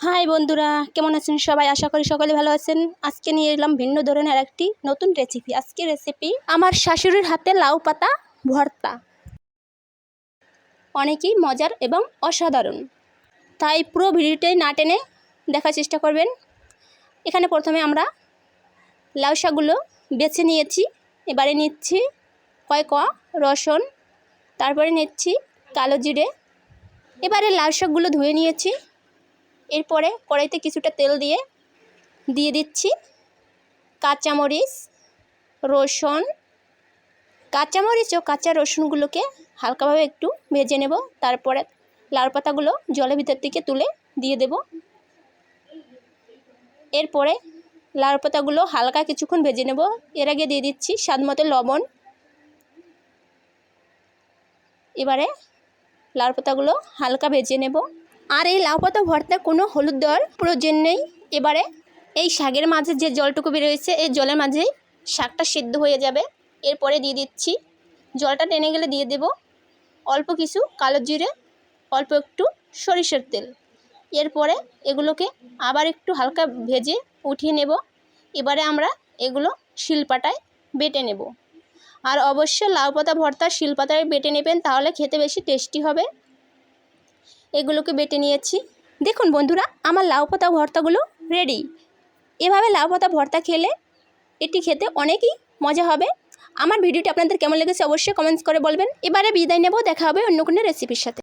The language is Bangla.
হাই বন্ধুরা, কেমন আছেন সবাই? আশা করি সকলে ভালো আছেন। আজকে নিয়ে এলাম ভিন্ন ধরনের একটি নতুন রেসিপি আজকে রেসিপি আমার শাশুড়ির হাতে লাউ পাতা ভর্তা। অনেকই মজার এবং অসাধারণ। তাই পুরো ভিডিওটাই না টেনে দেখার চেষ্টা করবেন। এখানে প্রথমে আমরা লাউ শাকগুলো বেছে নিয়েছি। এবারে নিচ্ছি কয় কোয়া রসুন, তারপরে নিচ্ছি কালো জিরে। এবারে লাউ শাকগুলো ধুয়ে নিয়েছি। এরপরে কড়াইতে কিছুটা তেল দিয়ে দিয়ে দিচ্ছি কাঁচামরিচ, রসুন। কাঁচামরিচ ও কাঁচা রসুনগুলোকে হালকাভাবে একটু ভেজে নেব, তারপরে লাউ পাতাগুলো জলের ভিতর থেকে তুলে দিয়ে দেব। এরপরে লাউ পাতাগুলো হালকা কিছুক্ষণ ভেজে নেব। এর আগে দিয়ে দিচ্ছি স্বাদ মতো লবণ। এবারে লাউ পাতাগুলো হালকা ভেজে নেব। আর এই লাউ পাতা ভর্তা কোনো হলুদ দেওয়ার প্রয়োজন নেই। এবারে এই শাকের মাঝে যে জলটুকু বেরোয়েছে, এই জলের মাঝেই শাকটা সিদ্ধ হয়ে যাবে। এরপরে দিয়ে দিচ্ছি জলটা টেনে গেলে দিয়ে দেব অল্প কিছু কালো জিরে, অল্প একটু সরিষার তেল। এরপরে এগুলোকে আবার একটু হালকা ভেজে উঠিয়ে নেব। এবারে আমরা এগুলো শিলপাটায় বেটে নেব। আর অবশ্যই লাউ পাতা ভর্তা শিলপাতায় বেটে নেবেন, তাহলে খেতে বেশি টেস্টি হবে। এগুলোকে বেটে নিয়েছি। দেখুন বন্ধুরা, আমার লাউ পাতা ভর্তাগুলো রেডি এভাবে লাউ পাতা ভর্তা খেলে এটি খেতে অনেকই মজা হবে। আমার ভিডিওটি আপনাদের কেমন লেগেছে অবশ্যই কমেন্টস করে বলবেন। এবারে বিদায় নেব, দেখা হবে অন্য কোনো রেসিপির সাথে।